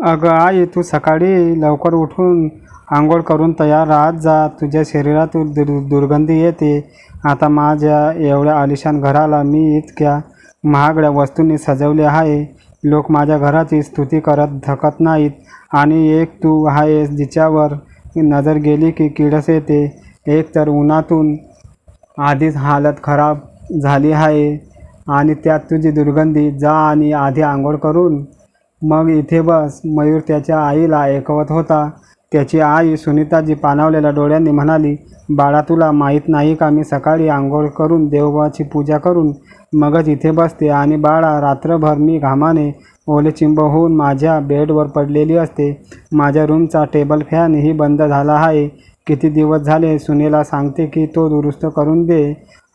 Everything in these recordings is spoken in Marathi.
अगं आई तू सकाळी लवकर उठून आंघोळ करून तयार राहत जा. तुझ्या शरीरातून दुर् दुर्गंधी येते. आता माझ्या एवढ्या आलिशान घराला मी इतक्या महागड्या वस्तूंनी सजवले आहे. लोक माझ्या घराची स्तुती करत थकत नाहीत. आणि एक तू आहेस जिच्यावर नजर गेली की किडस येते. एक तर उन्हातून आधीच हालत खराब झाली आहे. आणि त्यात तुझी दुर्गंधी जा आणि आधी आंघोळ करून मग इथे बस. मयूर त्याच्या आईला ऐकवत होता. त्याची आई सुनीताजी पाणावलेल्या डोळ्यांनी म्हणाली बाळा तुला माहीत नाही का मी सकाळी आंघोळ करून देवबाची पूजा करून मगच इथे बसते आणि बाळा रात्रभर मी घामाने ओलेचिंब होऊन माझ्या बेडवर पडलेली असते. माझ्या रूमचा टेबल फॅनही बंद झाला आहे. किती दिवस झाले सुनेला सांगते की तो दुरुस्त करून दे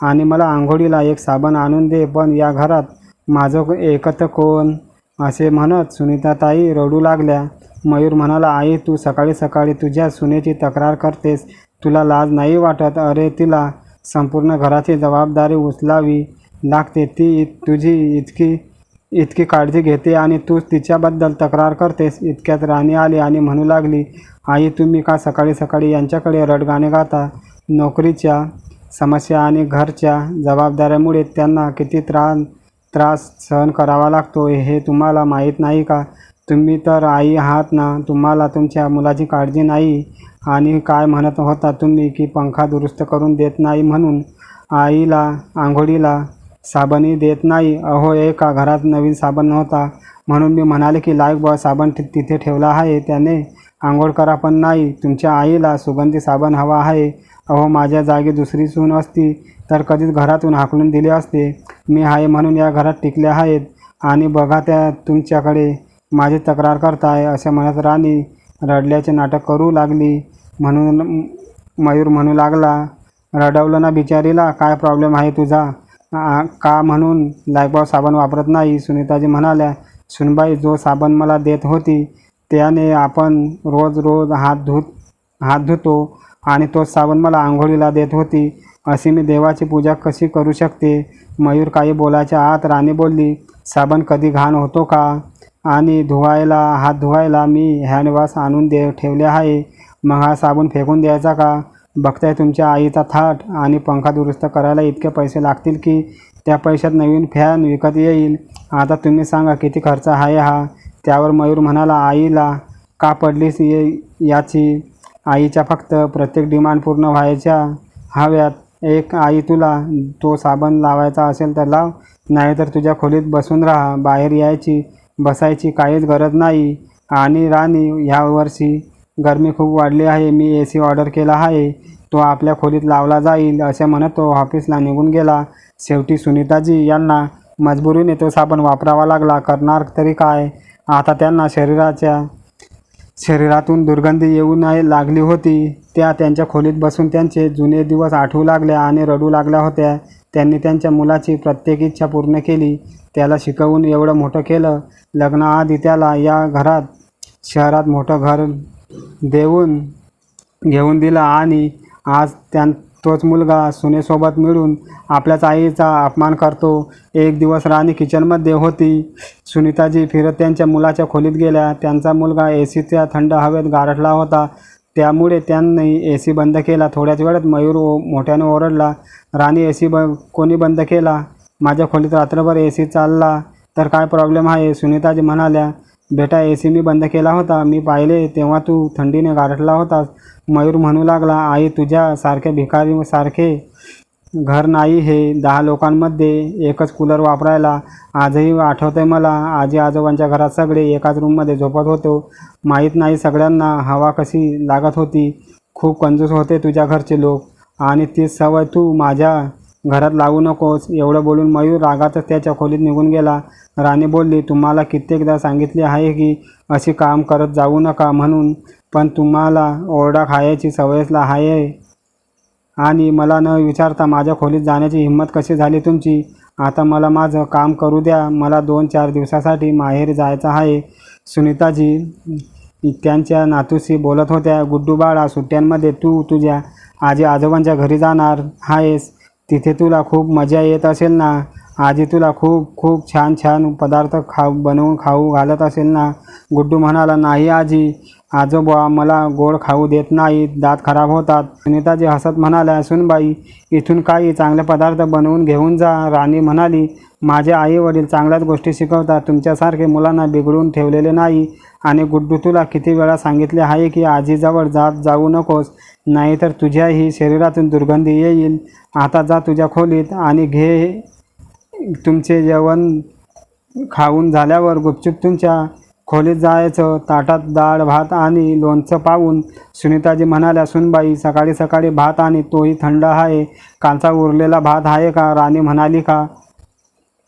आणि मला आंघोळीला एक साबण आणून दे पण या घरात माझं एकत कोण? असे म्हणत सुनीताताई रडू लागल्या. मयूर म्हणाला आई तू सकाळी सकाळी तुझ्या सुनेची तक्रार करतेस. तुला लाज नाही वाटत? अरे तिला संपूर्ण घराची जबाबदारी उचलावी लागते. ती तुझी इतकी इतकी काळजी घेते आणि तूच तिच्याबद्दल तक्रार करतेस. इतक्यात राणी आली आणि म्हणू लागली आई तुम्ही का सकाळी सकाळी यांच्याकडे रडगाणे गाता? नोकरीच्या समस्या आणि घरच्या जबाबदाऱ्यामुळे त्यांना किती त्रास त्रास सहन करावा लागतो हे तुम्हाला माहीत नाही का? तुम्ही तर आई आहात ना तुम्हाला तुमच्या मुलाची काळजी नाही. आणि काय म्हणत होता तुम्ही की पंखा दुरुस्त करून देत नाही म्हणून? आईला आंघोळीला साबणही देत नाही. अहो एका घरात नवीन साबण नव्हता. म्हणून मी म्हणाले की लाईक बॉय साबण ति- तिथे ठेवला आहे त्याने आंघोळ करा पण नाही. तुमच्या आईला सुगंधी साबण हवा आहे. अहो माझ्या जागी दुसरी सून असती तर कधीच घरातून हाकलून दिली असते. मी आहे म्हणून या घरात टिकले आहेत. आणि बघा त्या तुमच्याकडे माझी तक्रार करताय असे म्हणत राणी रडल्याचे नाटक करू लागली. म्हणून मयूर म्हणू लागला रडवलं ना बिचारीला काय प्रॉब्लेम आहे तुझा? का म्हणून लायबॉय साबण वापरत नाही? सुनीताजी म्हणाल्या सुनबाई जो साबण मला देत होती त्याने आपण रोज रोज हात धुत हात धुतो आणि तोच साबण मला आंघोळीला देत होती. अशी मी देवाची पूजा कशी करू शकते? मयूर काही बोलायच्या आत राणी बोलली साबण कधी घाण होतो का? आणि धुवायला हात धुवायला मी हँडवॉश आणून दे ठेवले आहे. मग हा साबण फेकून द्यायचा का? बघताय तुमच्या आईचा थाट आणि पंखा दुरुस्त करायला इतके पैसे लागतील की त्या पैशात नवीन फॅन विकत येईल. आता तुम्ही सांगा किती खर्च आहे हा? त्यावर मयूर म्हणाला आईला का पडलीस ये याची? आईच्या फक्त प्रत्येक डिमांड पूर्ण व्हायच्या हव्यात. एक आई तुला तो साबण लावायचा असेल तर लाव नाहीतर तुझ्या खोलीत बसून राहा बाहेर यायची बसायची काहीच गरज नाही. आणि राणी ह्या वर्षी गरमी खूप वाढली आहे मी ए सी ऑर्डर केला आहे तो आपल्या खोलीत लावला जाईल असे म्हणत तो ऑफिसला निघून गेला. शेवटी सुनीताजी यांना मजबुरीने तो साबण वापरावा लागला. करणार तरी काय? आता त्यांना शरीराच्या शरीरातून दुर्गंधी येऊ नाही लागली होती. त्या त्यांच्या खोलीत बसून त्यांचे जुने दिवस आठवू लागल्या आणि रडू लागल्या होत्या. त्यांनी त्यांच्या मुलाची प्रत्येक इच्छा पूर्ण केली. त्याला शिकवून एवढं मोठं केलं. लग्नाआधी त्याला या घरात शहरात मोठं घर देऊन घेऊन दिलं आणि आज त्यां तोच मुलगा सुनेसोबत मिळून आपल्याच आईचा अपमान करतो. एक दिवस राणी किचनमध्ये होती. सुनीताजी फिरत त्यांच्या मुलाच्या खोलीत गेल्या. त्यांचा मुलगा ए सीच्या थंड हवेत गारठला होता. त्यामुळे त्यांनी ए सी बंद केला. थोड्याच वेळात मयूर ओ मोठ्याने ओरडला राणी ए सी ब कोणी बंद केला? माझ्या खोलीत रात्रभर ए सी चालला. तर काय प्रॉब्लेम आहे? सुनीताजी म्हणाल्या बेटा ए सी मी बंद केला होता. मी पाहिले तेव्हा तू थंडीने गारठला होतास. मयूर म्हणू लागला आई तुझ्या सारखे भिकारी सारखे घर नाही हे. दहा लोकांमध्ये एकच कूलर वापरायला आजही आठवतंय मला. आजी आजोबांच्या घरात सगळे एकाच रूममध्ये झोपत होतो. माहीत नाही सगळ्यांना हवा कशी लागत होती. खूप कंजूस होते तुझ्या घरचे लोक. आणि ती सवय तू माझ्या घरात लावू नकोस. एवढं बोलून मयूर रागातच त्याच्या खोलीत निघून गेला. राणी बोलली तुम्हाला कित्येकदा सांगितले आहे की असे काम करत जाऊ नका म्हणून पण तुम्हाला ओरडा खायची सवयच आहे. आणि मला न विचारता माझ्या खोलीत जाण्याची हिंमत कशी झाली तुमची? आता मला माझं काम करू द्या. मला दोन चार दिवसासाठी माहेर जायचं आहे. सुनीताजी त्यांच्या नातूशी बोलत होत्या गुड्डू बाळा सुट्ट्यांमध्ये तू तुझ्या आजी आजोबांच्या घरी जाणार आहेस. तिथे तुला खूप मजा येत असेल ना. आजी तुला खूप खूप छान छान पदार्थ खाऊ बनवून खाऊ घालत असेल ना. गुड्डू म्हणाला नाही आजी आजोबा मला गोड खाऊ देत नाहीत दात खराब होतात. सुनीताजी हसत म्हणाल्या सुनबाई इथून काही चांगले पदार्थ बनवून घेऊन जा. राणी म्हणाली माझे आई वडील चांगल्याच गोष्टी शिकवतात. तुमच्यासारखे मुलांना बिघडून ठेवलेले नाही. आणि गुड्डू तुला किती वेळा सांगितले आहे की आजीजवळ जात जाऊ नकोस नाहीतर तुझ्याही शरीरातून दुर्गंधी येईल. आता जा तुझ्या खोलीत आणि घे तुमचे जेवण खाऊन झाल्यावर गुपचूप तुमच्या खोलीत जायचं. ताटात डाळ भात आणि लोणचं पाहून सुनीताजी म्हणाल्या सुनबाई सकाळी सकाळी भात आणि तोही थंड आहे. कालचा उरलेला भात आहे का? राणी म्हणाली का?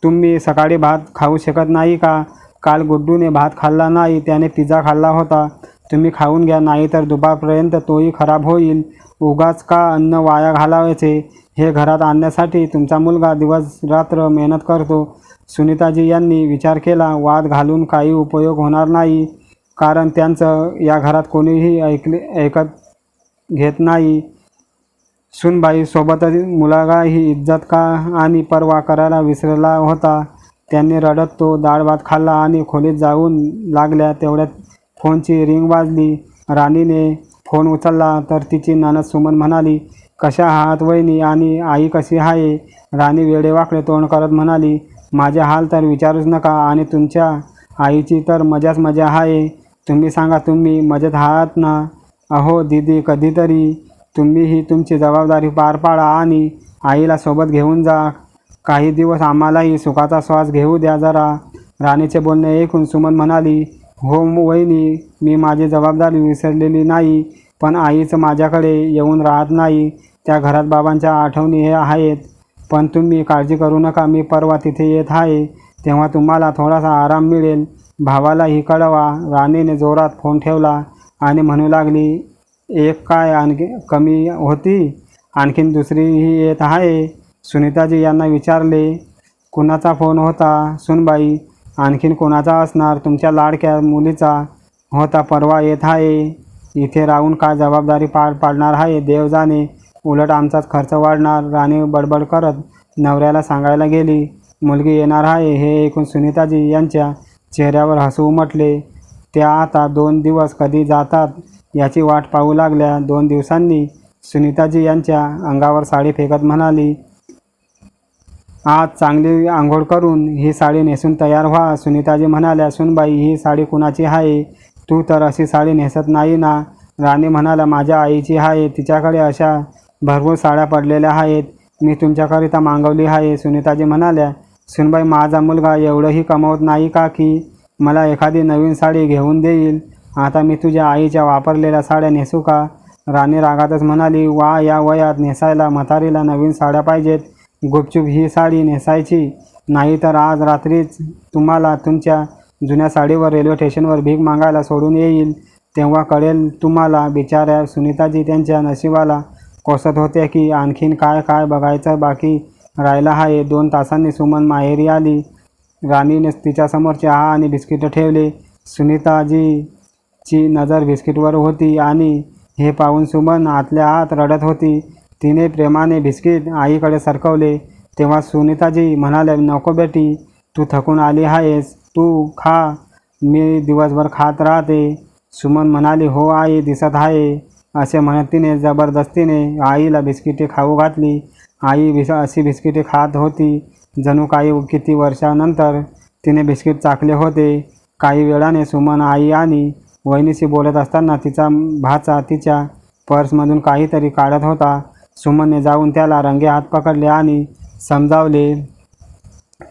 तुम्ही सकाळी भात खाऊ शकत नाही का? काल गुड्डूने भात खाल्ला नाही त्याने पिझ्झा खाल्ला होता. तुम्ही खाऊन घ्या नाही तर दुपारपर्यंत तोही खराब होईल. उगाच का अन्न वाया घालावायचे? हे घरात आणण्यासाठी तुमचा मुलगा दिवस रात्र मेहनत करतो. सुनीताजी यांनी विचार केला वाद घालून काही उपयोग होणार नाही. कारण त्यांचं या घरात कोणीही ऐकले ऐकत घेत नाही. सुनबाई सोबतच मुलगा ही इज्जत का आणि परवा करायला विसरला होता. त्यांनी रडत तो डाळ भात खाल्ला आणि खोलीत जाऊन लागल्या तेवढ्यात फोनची रिंग वाजली. राणीने फोन उचलला तर तिची नानद सुमन म्हणाली कशा आहात वहिनी आणि आई कशी आहे? राणी वेडेवाकडे तोंड करत म्हणाली माझे हाल तर विचारूच नका आणि तुमच्या आईची तर मजाच मजा आहे. तुम्ही सांगा तुम्ही मजेत आहात ना? अहो दीदी कधीतरी तुम्हीही तुमची जबाबदारी पार पाडा आणि आईला सोबत घेऊन जा. काही दिवस आम्हालाही सुखाचा श्वास घेऊ द्या जरा. राणीचे बोलणे ऐकून सुमन म्हणाली हो वहिनी मी माझी जबाबदारी विसरलेली नाही पण आईचं माझ्याकडे येऊन राहत नाही. त्या घरात बाबांच्या आठवणी हे आहेत. पण तुम्ही काळजी करू नका मी परवा तिथे येत आहे. तेव्हा तुम्हाला थोडासा आराम मिळेल. भावालाही कळवा राणीने जोरात फोन ठेवला आणि म्हणू लागली एक काय आणखी कमी होती आणखीन दुसरीही येत आहे. सुनीताजी यांना विचारले कुणाचा फोन होता? सुनबाई आणखीन कोणाचा असणार? तुमच्या लाडक्या मुलीचा होता परवा येत आहे. इथे राहून काय जबाबदारी पार पाडणार आहे? देव जाणे उलट आमचाच खर्च वाढणार. राणी बडबड करत नवऱ्याला सांगायला गेली मुलगी येणार आहे. हे ऐकून सुनीताजी यांच्या चेहऱ्यावर हसू उमटले. त्या आता दोन दिवस कधी जातात? याची वाट पाहू लागल्या दोन दिवसांनी. सुनीताजी यांच्या अंगावर साडी फेकत म्हणाली आज चांगली आंघोळ करून ही साडी नेसून तयार व्हा सुनीताजी म्हणाल्या. सुनबाई ही साडी कुणाची आहे? तू तर अशी साडी नेसत नाही ना राणी म्हणाल्या माझ्या आईची आहे. तिच्याकडे अशा भरपूर साड्या पडलेल्या आहेत. मी तुमच्याकरिता मागवली आहे. सुनीताजी म्हणाल्या सुनबाई माझा मुलगा एवढंही कमवत नाही का की मला एखादी नवीन साडी घेऊन देईल? आता मी तुझ्या आईच्या वापरलेल्या साड्या नेसू का? राणी रागातच म्हणाली वा या वयात नेसायला म्हातारीला नवीन साड्या पाहिजेत. गुपचूप ही साडी नेसायची. नाही तर आज रात्रीच तुम्हाला तुमच्या जुन्या साडीवर रेल्वे स्टेशनवर भीक मागायला सोडून येईल. तेव्हा कळेल तुम्हाला बिचाऱ्या सुनीताजी त्यांच्या नशिबाला कोसत होत्या की आणखीन काय काय बघायचं बाकी राहिला आहे. दोन तासांनी सुमन माहेरी आली. राणीने तिच्यासमोर चहा आणि बिस्किटं ठेवले. सुनीताजी ची नजर बिस्किटवर होती आणि हे पाहून सुमन आतल्या आत रडत होती. तिने प्रेमाने बिस्किट आईकडे सरकवले. तेव्हा सुनीताजी म्हणाले नको बेटी तू थकून आली आहेस. तू खा. मी दिवसभर खात राहते. सुमन म्हणाली हो आई दिसत आहे. असे म्हणत तिने जबरदस्तीने आईला बिस्किटे खाऊ घातली. आई बिस अशी बिस्किटे खात होती. जणू काही किती वर्षानंतर तिने बिस्किट चाकले होते. काही वेळाने सुमन आई आणि वहिनीशी बोलत असताना तिचा भाचा तिच्या पर्समधून काहीतरी काढत होता. सुमनने जाऊन त्याला रंगे हात पकडले आणि समजावले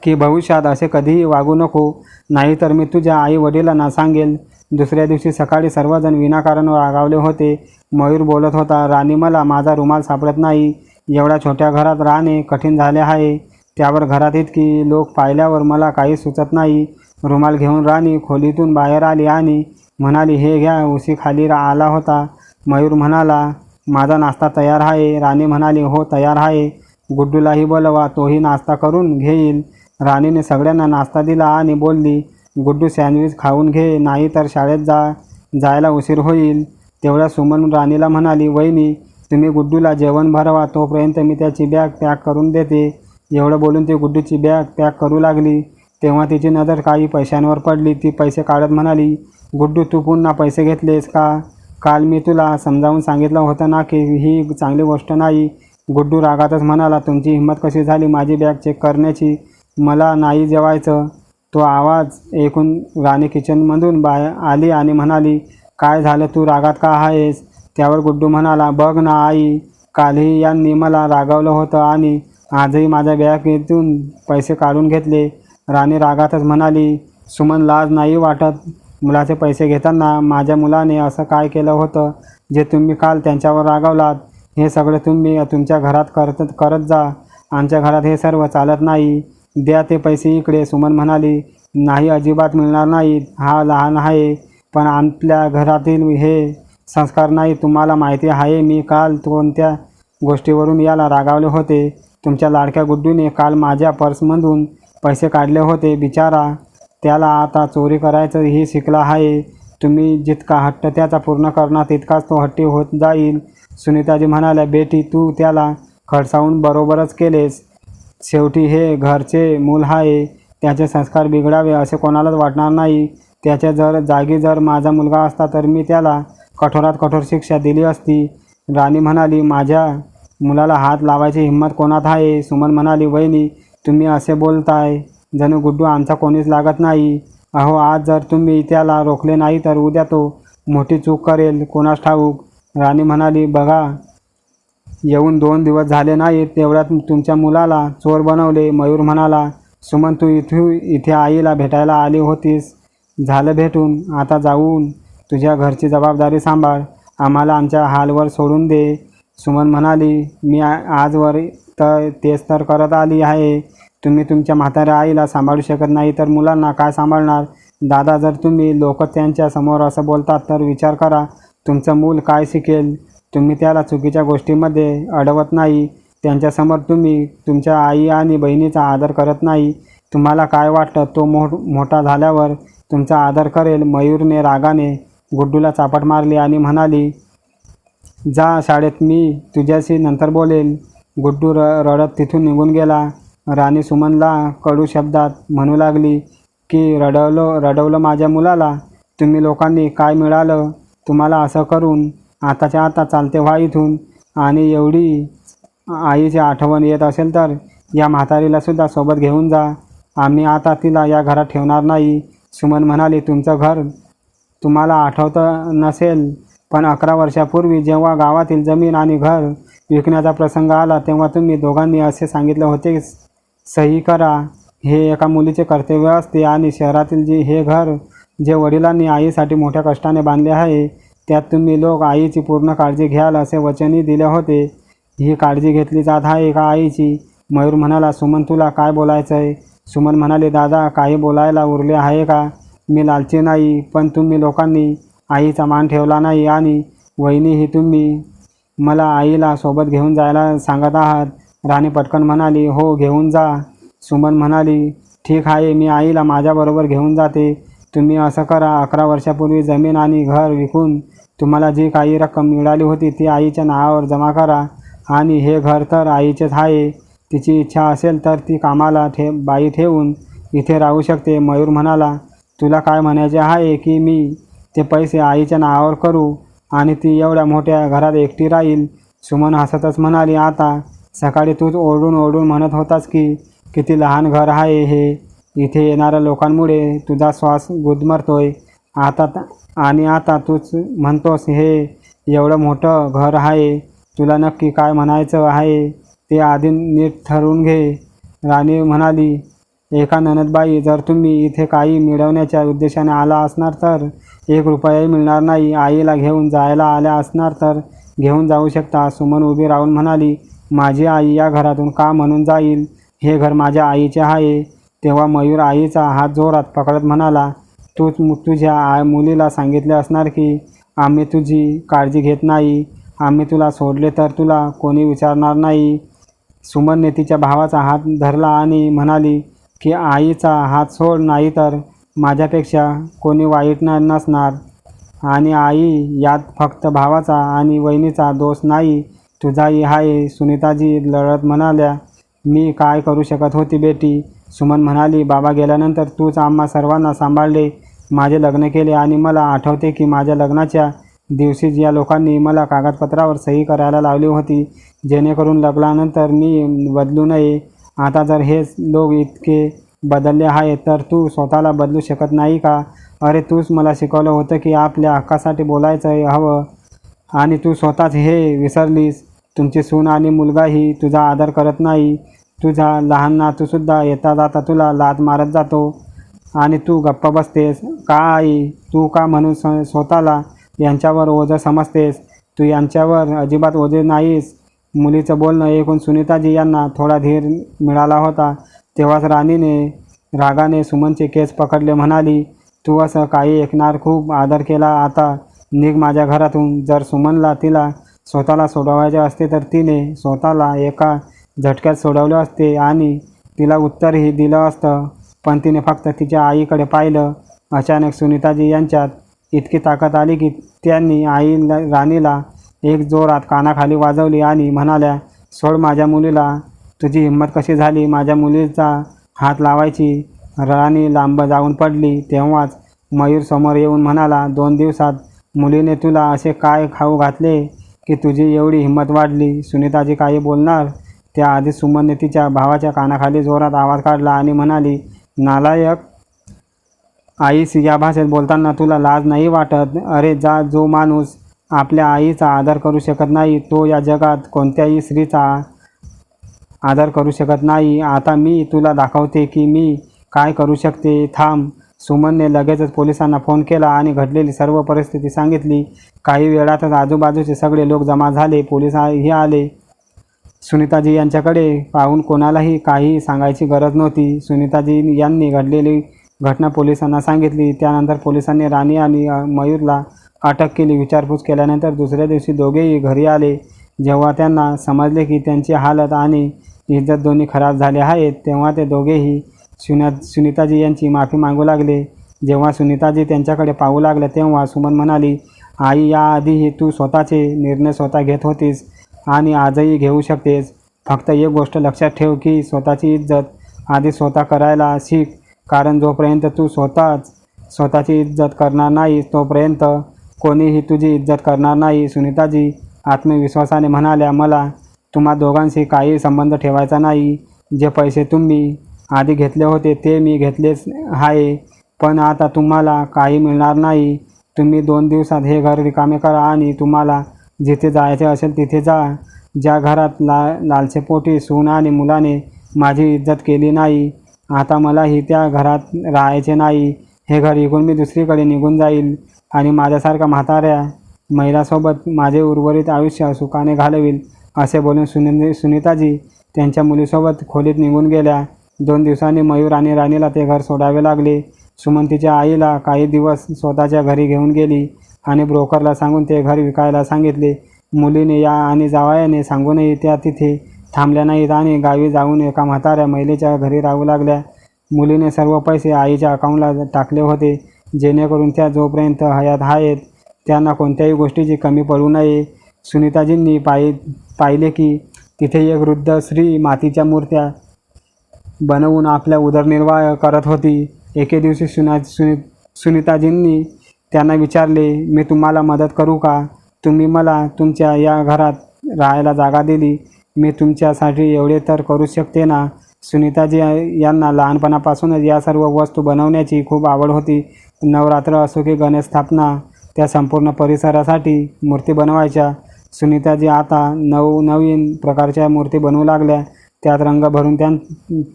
की भविष्यात असे कधीही वागू नको. नाहीतर मी तुझ्या आई वडिलांना सांगेल दुसऱ्या दिवशी सकाळी सर्वजण विनाकारण रागावले होते. मयूर बोलत होता राणी मला माझा रुमाल सापडत नाही. एवढ्या छोट्या घरात राहणे कठीण झाले आहे. त्यावर घरात इतकी लोक पाहिल्यावर मला काही सुचत नाही. रुमाल घेऊन राणी खोलीतून बाहेर आली आणि म्हणाली हे घ्या उशी खाली आला होता. मयूर म्हणाला माझा नाश्ता तयार आहे. राणी म्हणाली हो तयार आहे. गुड्डूलाही बोलवा तोही नाश्ता करून घेईल. राणीने सगळ्यांना नाश्ता दिला आणि बोलली गुड्डू सँडविच खाऊन घे नाही तर शाळेत जा जायला उशीर होईल. तेवढ्या सुमन राणीला म्हणाली वहिनी तुम्ही गुड्डूला जेवण भरवा तोपर्यंत मी त्याची बॅग पॅक करून देते. एवढं बोलून ती गुड्डूची बॅग पॅक करू लागली. तेव्हा तिची नजर काही पैशांवर पडली. ती पैसे काढत म्हणाली गुड्डू तू पुन्हा पैसे घेतलेस का? काल मी तुला समजावून सांगितलं होतं ना की ही चांगली गोष्ट नाही. गुड्डू रागातच म्हणाला तुमची हिंमत कशी झाली माझी बॅग चेक करण्याची? मला नाही जेवायचं. तो आवाज ऐकून राणी किचनमधून बाहेर आली आणि म्हणाली काय झालं? तू रागात का आहेस? त्यावर गुड्डू म्हणाला बघ ना आई कालही यांनी मला रागावलं होतं आणि आजही माझ्या बॅगेतून पैसे काढून घेतले. राणी रागातच म्हणाली सुमन लाज नाही वाटत. मुलाचे पैसे घेताना माझ्या मुलाने असं काय केलं होतं जे तुम्ही काल त्यांच्यावर रागावलात हे सगळं तुम्ही तुमच्या घरात करत करत जा. आमच्या घरात हे सर्व चालत नाही. द्या ते पैसे इकडे सुमन म्हणाली. नाही अजिबात मिळणार नाहीत हा लहान आहे पण आपल्या घरातील हे संस्कार नाही. तुम्हाला माहिती आहे मी काल कोणत्या गोष्टीवरून याला रागावले होते. तुमच्या लाडक्या गुड्डूने काल माझ्या पर्समधून पैसे काढले होते. बिचारा त्याला आता चोरी करायचं हे शिकला आहे. तुम्ही जितका हट्ट त्याचा पूर्ण करणार तितकाच तो हट्टी होत जाईल सुनीताजी म्हणाल्या बेटी तू त्याला खडसावून बरोबरच केलेस. शेवटी हे घरचे मूल आहे. त्याचे संस्कार बिघडावे असे कोणालाच वाटणार नाही. त्याच्या जर जागी जर माझा मुलगा असता तर मी त्याला कठोरात कठोर शिक्षा दिली असती. राणी म्हणाली माझ्या मुलाला हात लावायची हिंमत कोणात आहे? सुमन म्हणाली वहिनी तुम्ही असे बोलताय. जणू गुड्डू आमचा कोणीच लागत नाही. अहो आज जर तुम्ही त्याला रोखले नाही तर उद्या तो मोठी चूक करेल कोणास ठाऊक. राणी म्हणाली बघा येऊन दोन दिवस झाले नाहीत तेवढ्यात तुमच्या मुलाला चोर बनवले. मयूर म्हणाला सुमन तू इथू इथे आईला भेटायला आली होतीस. झालं भेटून आता जाऊन तुझ्या घरची जबाबदारी सांभाळ. आम्हाला आमच्या हालवर सोडून दे. सुमन म्हणाली मी आजवर तर तेच तर करत आली आहे. तुम्ही तुमच्या म्हाताऱ्या आईला सांभाळू शकत नाही तर मुलांना काय सांभाळणार? दादा जर तुम्ही लोक त्यांच्यासमोर असं बोलतात तर विचार करा तुमचं मूल काय शिकेल? तुम्ही त्याला चुकीच्या गोष्टीमध्ये अडवत नाही. त्यांच्यासमोर तुम्ही तुमच्या आई आणि बहिणीचा आदर करत नाही. तुम्हाला काय वाटतं? तो मोठ मोठा झाल्यावर तुमचा आदर करेल मयूरने रागाने गुड्डूला चापट मारली आणि म्हणाली जा शाळेत मी तुझ्याशी नंतर बोलेल. गुड्डू र रडत तिथून निघून गेला. राणी सुमनला कडू शब्दात म्हणू लागली की रडवलं रडवलं माझ्या मुलाला. तुम्ही लोकांनी काय मिळालं तुम्हाला असं करून आताच्या आता चालते व्हा इथून. आणि एवढी आईची आठवण येत असेल तर या म्हातारीला सुद्धा सोबत घेऊन जा. आम्ही आता तिला या घरात ठेवणार नाही. सुमन म्हणाली तुमचं घर तुम्हाला आठवतं नसेल पण अकरा वर्षापूर्वी जेव्हा गावातील जमीन आणि घर विकण्याचा प्रसंग आला तेव्हा तुम्ही दोघांनी असे सांगितले होते सही करा. हे एका मुलीचे कर्तव्य असते आणि शहरातील जे हे घर जे वडिलांनी आईसाठी मोठ्या कष्टाने बांधले आहे त्यात तुम्ही लोक आईची पूर्ण काळजी घ्याल असे वचनही दिले होते. ही काळजी घेतली जात आहे का आईची. मयूर म्हणाला सुमन तुला काय बोलायचं आहे सुमन म्हणाले दादा काही बोलायला उरले आहे का? मी लालची नाही पण तुम्ही लोकांनी आईचा मान ठेवला नाही आणि वहिनीही तुम्ही मला आईला सोबत घेऊन जायला सांगत आहात. राणी पटकन म्हणाली हो घेऊन जा. सुमन म्हणाली ठीक आहे मी आईला माझ्याबरोबर घेऊन जाते. तुम्ही असं करा अकरा वर्षापूर्वी जमीन आणि घर विकून तुम्हाला जी काही रक्कम मिळाली होती ती आईच्या नावावर जमा करा. आणि हे घर तर आईचेच आहे. तिची इच्छा असेल तर ती कामाला ठे बाई ठेवून इथे राहू शकते. मयूर म्हणाला तुला काय म्हणायचे आहे की मी ते पैसे आईच्या नावावर करू आणि ती एवढ्या मोठ्या घरात एकटी राहील? सुमन हसतच म्हणाली आता सकाळी तूच ओरडून ओरडून म्हणत होतास की किती लहान घर आहे हे. इथे येणाऱ्या लोकांमुळे तुझा श्वास गुदमरतोय. आता त- आणि आता तूच म्हणतोस हे एवढं मोठं घर आहे. तुला नक्की काय म्हणायचं आहे? ते आधी नीट ठरवून घे. राणी म्हणाली एका ननदबाई जर तुम्ही इथे काही मिळवण्याच्या उद्देशाने आला असणार तर एक रुपयाही मिळणार नाही. आईला घेऊन जायला आल्या असणार तर घेऊन जाऊ शकता. सुमन उभी राहून म्हणाली माझी आई या घरातून का म्हणून जाईल? हे घर माझ्या आईचे आहे. तेव्हा मयूर आईचा हात जोरात पकडत म्हणाला तूच तुझ्या आ मुलीला सांगितले असणार की आम्ही तुझी काळजी घेत नाही. आम्ही तुला सोडले तर तुला कोणी विचारणार नाही. सुमनने तिच्या भावाचा हात धरला आणि म्हणाली की आईचा हात सोड नाही तर माझ्यापेक्षा कोणी वाईट न नसणार. आणि आई यात फक्त भावाचा आणि वहिनीचा दोष नाही. तुझाही आहे सुनीताजी लढत म्हणाल्या मी काय करू शकत होती बेटी? सुमन म्हणाली बाबा गेल्यानंतर तूच आम्हा सर्वांना सांभाळले माझे लग्न केले आणि मला आठवते की माझ्या लग्नाच्या दिवशी या लोकांनी मला कागदपत्रावर सही करायला लावली होती जेणेकरून लग्नानंतर मी बदलू नये. आता जर हे लोक इतके बदलले आहेत तर तू स्वतःला बदलू शकत नाही का? अरे तूच मला शिकवलं होतं की आपल्या हक्कासाठी बोलायचं हवं. आणि तू स्वतःच हे विसरलीस. तुमची सून आणि मुलगाही तुझा आदर करत नाही. तुझा लहान नातूसुद्धा येता जाता तुला लात मारत जातो. आणि तू गप्प बसतेस. का आई? तू का म्हणून स स्वतःला यांच्यावर ओझं समजतेस? तू यांच्यावर अजिबात ओझे नाहीस. मुलीचं बोलणं ऐकून सुनीताजी यांना थोडा धीर मिळाला होता. तेव्हाच राणीने रागाने सुमनचे केस पकडले म्हणाली तू असं काही ऐकणार? खूप आदर केला आता. निघ माझ्या घरातून. जर सुमनला तिला स्वतःला सोडवायचे असते तर तिने स्वतःला एका झटक्यात सोडवले असते आणि तिला उत्तरही दिलं असतं. पण तिने फक्त तिच्या आईकडे पाहिलं. अचानक सुनीताजी यांच्यात इतकी ताकद आली की त्यांनी आई राणीला एक जोरात कानाखाली वाजवली आणि म्हणाल्या सोड माझ्या मुलीला. तुझी हिंमत कशी झाली? माझ्या मुलीचा हात लावायची. राणी लांब जाऊन पडली. तेव्हाच मयूर समोर येऊन म्हणाला दोन दिवसात मुलीने तुला असे काय खाऊ घातले की तुझी एवढी हिंमत वाढली? सुनीताजी काही बोलणार. त्याआधी सुमनने तिच्या भावाच्या कानाखाली जोरात आवाज काढला आणि म्हणाली नालायक आईस या भाषेत बोलताना तुला लाज नाही वाटत? अरे जा जो माणूस आपल्या आईचा आदर करू शकत नाही तो या जगात कोणत्याही स्त्रीचा आदर करू शकत नाही. आता मी तुला दाखवते की मी काय करू शकते. थांब. सुमनने लगेचच पोलिसांना फोन केला आणि घडलेली सर्व परिस्थिती सांगितली. काही वेळातच आजूबाजूचे सगळे लोक जमा झाले पोलिसही आले. सुनीताजी यांच्याकडे पाहून कोणालाही काही सांगायची गरज नव्हती. सुनीताजी यांनी घडलेली घटना पोलिसांना सांगितली. त्यानंतर पोलिसांनी राणी आणि मयूरला अटक केली. विचारपूस केल्यानंतर दुसऱ्या दिवशी दोघेही घरी आले. जेव्हा त्यांना समजले की त्यांची हालत आणि इज्जत दोन्ही खराब झाले आहेत तेव्हा ते दोघेही सुना सुनीताजी यांची माफी मागू लागले. जेव्हा सुनीताजी त्यांच्याकडे पाहू लागल्या तेव्हा सुमन म्हणाली आई याआधीही तू स्वतःचे निर्णय स्वतः घेत होतीस आणि आजही घेऊ शकतेस. फक्त एक गोष्ट लक्षात ठेव की स्वतःची इज्जत आधी स्वतः करायला शिक कारण जोपर्यंत तू स्वतःच स्वतःची इज्जत करणार नाही तोपर्यंत कोणीही तुझी इज्जत करणार नाही. सुनीताजी आत्मविश्वासाने म्हणाल्या मला तुम्हा दोघांशी काही संबंध ठेवायचा नाही. जे पैसे तुम्ही आधी घेतले होते ते मी घेतलेच आहे. पण आता तुम्हाला काही मिळणार नाही. तुम्ही दोन दिवसात हे घर रिकामे करा आणि तुम्हाला जिथे जायचे असेल तिथे जा. ज्या घरात ला लालसेपोटी सून आणि मुलाने माझी इज्जत केली नाही आता मलाही त्या घरात राहायचे नाही. हे घर इकून मी दुसरीकडे निघून जाईल आणि माझ्यासारख्या म्हाताऱ्या महिलासोबत माझे उर्वरित आयुष्य सुखाने घालवील असे बोलून सुनि सुनीताजी त्यांच्या मुलीसोबत खोलीत निघून गेल्या. दोन दिवसांनी मयूर आणि राणीला ते घर सोडावे लागले. सुमंतीच्या आईला काही दिवस स्वतःच्या घरी घेऊन गेली आणि ब्रोकरला सांगून ते घर विकायला सांगितले. मुलीने या आणि जावयाने सांगूनही त्या तिथे थांबल्या नाहीत आणि गावी जाऊन एका म्हाताऱ्या महिलेच्या घरी राहू लागल्या. मुलीने सर्व पैसे आईच्या अकाउंटला टाकले होते जेणेकरून त्या जोपर्यंत हयात आहेत त्यांना कोणत्याही गोष्टीची कमी पडू नये. सुनीताजींनी पाहि पाहिले की तिथे एक वृद्ध स्त्री मातीच्या मूर्त्या बनवून आपला उदरनिर्वाह करत होती. एके दिवशी सुना सुनी सुनीताजींनी त्यांना विचारले मी तुम्हाला मदत करू का? तुम्ही मला तुमच्या या घरात राहायला जागा दिली. मी तुमच्यासाठी एवढे तर करू शकते ना? सुनीताजी यांना लहानपणापासूनच या सर्व वस्तू बनवण्याची खूप आवड होती. नवरात्र असो की गणेश स्थापना त्या संपूर्ण परिसरासाठी मूर्ती बनवायच्या. सुनीताजी आता नव नवीन प्रकारच्या मूर्ती बनवू लागल्या. त्यात रंग भरून त्या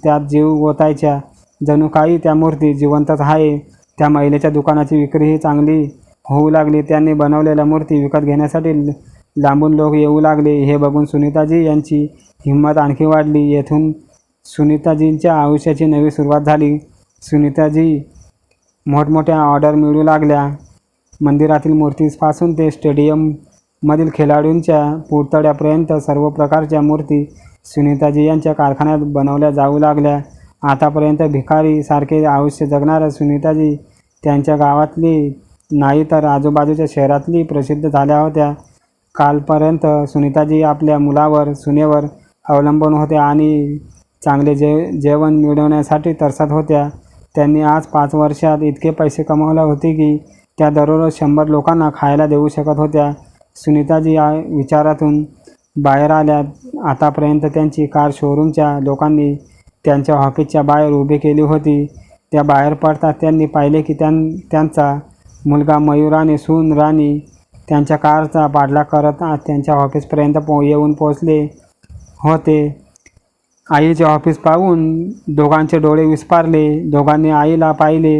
त्यात जीव ओतायच्या. जणू काही त्या मूर्ती जिवंतच आहे. त्या महिलेच्या दुकानाची विक्रीही चांगली होऊ लागली. त्यांनी बनवलेल्या मूर्ती विकत घेण्यासाठी ल- लांबून लोक येऊ लागले. हे बघून सुनीताजी यांची हिंमत आणखी वाढली. येथून सुनीताजींच्या आयुष्याची नवी सुरुवात झाली. सुनीताजी मोठमोठ्या ऑर्डर मिळू लागल्या. मंदिरातील मूर्तीपासून ते स्टेडियममधील खेळाडूंच्या पुतळ्यापर्यंत सर्व प्रकारच्या मूर्ती सुनीताजी यांच्या कारखान्यात बनवल्या जाऊ लागल्या. आतापर्यंत भिकारीसारखे आयुष्य जगणाऱ्या सुनीताजी त्यांच्या गावातली नाही तर आजूबाजूच्या शहरातली प्रसिद्ध झाल्या होत्या. कालपर्यंत सुनीताजी आपल्या मुलावर सुनेवर अवलंबून होत्या आणि चांगले जे जेवण मिळवण्यासाठी तरसत होत्या. त्यांनी आज पाच वर्षात इतके पैसे कमावले होते की त्या दररोज शंभर लोकांना खायला देऊ शकत होत्या. सुनीताजी या विचारातून बाहेर आल्या. आतापर्यंत त्यांची कार शोरूमच्या लोकांनी त्यांच्या ऑफिसच्या बाहेर उभी केली होती. त्या बाहेर पडतात त्यांनी पाहिले की त्यां त्यांचा मुलगा मयुराने सून राणी त्यांच्या कारचा पाठलाग करत त्यांच्या ऑफिसपर्यंत पो येऊन पोचले होते. आईचे ऑफिस पाहून दोघांचे डोळे विस्पारले. दोघांनी आईला पाहिले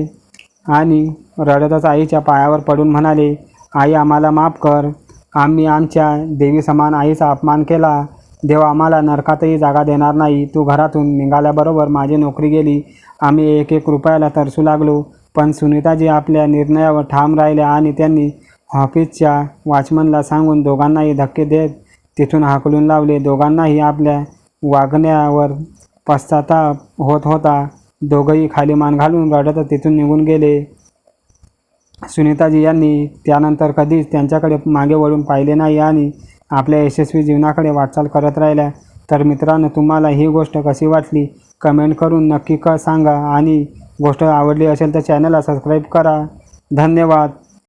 आणि रडतच आईच्या पायावर पडून म्हणाले आई आम्हाला माफ कर. आम्ही आमच्या देवी समान आईचा अपमान केला. देव आम्हाला नरकातही जागा देणार नाही. तू घरातून निघाल्याबरोबर माझी नोकरी गेली. आम्ही एक एक रुपयाला तरसू लागलो. पण सुनीताजी आपल्या निर्णयावर ठाम राहिल्या आणि त्यांनी ऑफिसच्या वॉचमनला सांगून दोघांनाही धक्के देत तिथून हाकलून लावले. दोघांनाही आपल्या वागण्यावर पश्चाताप होत होता. दोघंही खाली मान घालून रडत तिथून निघून गेले. सुनीताजी यांनी त्यानंतर कधीच त्यांच्याकडे मागे वळून पाहिले नाही आणि आपल्या यशस्वी जीवनाकडे वाटचाल करत राहिल्या. तर मित्रांनो तुम्हाला ही गोष्ट कशी वाटली? कमेंट करून नक्की क सांगा आणि गोष्ट आवडली असेल तर चॅनलला सबस्क्राईब करा. धन्यवाद.